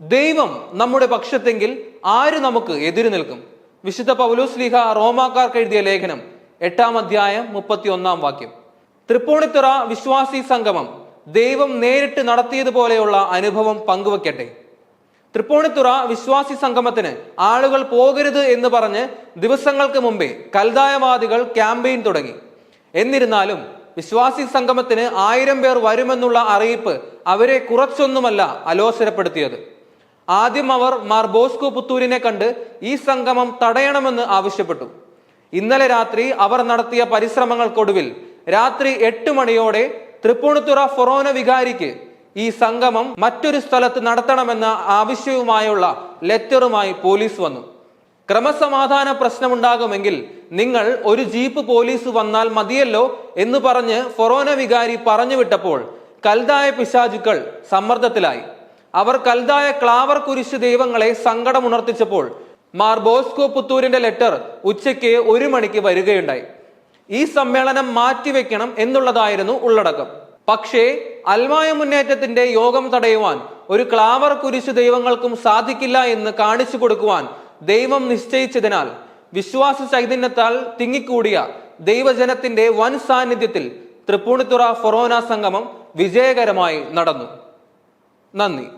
ദൈവം നമ്മുടെ പക്ഷത്തെങ്കിൽ ആര് നമുക്ക് എതിര് നിൽക്കും? വിശുദ്ധ പൗലോസ് ലീഹ റോമാക്കാർക്ക് എഴുതിയ ലേഖനം എട്ടാം അധ്യായം മുപ്പത്തി ഒന്നാം വാക്യം. തൃപ്പൂണിത്തുറ വിശ്വാസി സംഗമം ദൈവം നേരിട്ട് നടത്തിയതുപോലെയുള്ള അനുഭവം പങ്കുവെക്കട്ടെ. തൃപ്പൂണിത്തുറ വിശ്വാസി സംഗമത്തിന് ആളുകൾ പോകരുത് എന്ന് പറഞ്ഞ് ദിവസങ്ങൾക്ക് മുമ്പേ കൽതായവാദികൾ ക്യാമ്പയിൻ തുടങ്ങി. എന്നിരുന്നാലും വിശ്വാസി സംഗമത്തിന് ആയിരം പേർ വരുമെന്നുള്ള അറിയിപ്പ് അവരെ കുറച്ചൊന്നുമല്ല അലോസരപ്പെടുത്തിയത്. ആദ്യം അവർ മാർ ബോസ്കോ പുത്തൂരിനെ കണ്ട് ഈ സംഗമം തടയണമെന്ന് ആവശ്യപ്പെട്ടു. ഇന്നലെ രാത്രി അവർ നടത്തിയ പരിശ്രമങ്ങൾക്കൊടുവിൽ രാത്രി എട്ട് മണിയോടെ തൃപ്പൂണിത്തുറ ഫൊറോന വികാരിക്ക് ഈ സംഗമം മറ്റൊരു സ്ഥലത്ത് നടത്തണമെന്ന ആവശ്യവുമായുള്ള ലെറ്ററുമായി പോലീസ് വന്നു. ക്രമസമാധാന പ്രശ്നമുണ്ടാകുമെങ്കിൽ നിങ്ങൾ ഒരു ജീപ്പ് പോലീസ് വന്നാൽ മതിയല്ലോ എന്ന് പറഞ്ഞ് ഫൊറോന വികാരി പറഞ്ഞു വിട്ടപ്പോൾ കൽതായ പിശാചുക്കൾ സമ്മർദ്ദത്തിലായി. അവർ കൽതായ ക്ലാവർ കുരിശ് ദൈവങ്ങളെ സങ്കടമുണർത്തിച്ചപ്പോൾ മാർ ബോസ്കോ പുത്തൂരിന്റെ ലെറ്റർ ഉച്ചയ്ക്ക് ഒരു മണിക്ക് വരികയുണ്ടായി. ഈ സമ്മേളനം മാറ്റിവെക്കണം എന്നുള്ളതായിരുന്നു ഉള്ളടക്കം. പക്ഷേ അൽമായ മുന്നേറ്റത്തിന്റെ യോഗം തടയുവാൻ ഒരു ക്ലാവർ കുരിശ് ദൈവങ്ങൾക്കും സാധിക്കില്ല എന്ന് കാണിച്ചു കൊടുക്കുവാൻ ദൈവം നിശ്ചയിച്ചതിനാൽ വിശ്വാസ ചൈതന്യത്താൽ തിങ്ങിക്കൂടിയ ദൈവജനത്തിന്റെ വൻ സാന്നിധ്യത്തിൽ തൃപ്പൂണിത്തുറ ഫൊറോന സംഗമം വിജയകരമായി നടന്നു. 那你？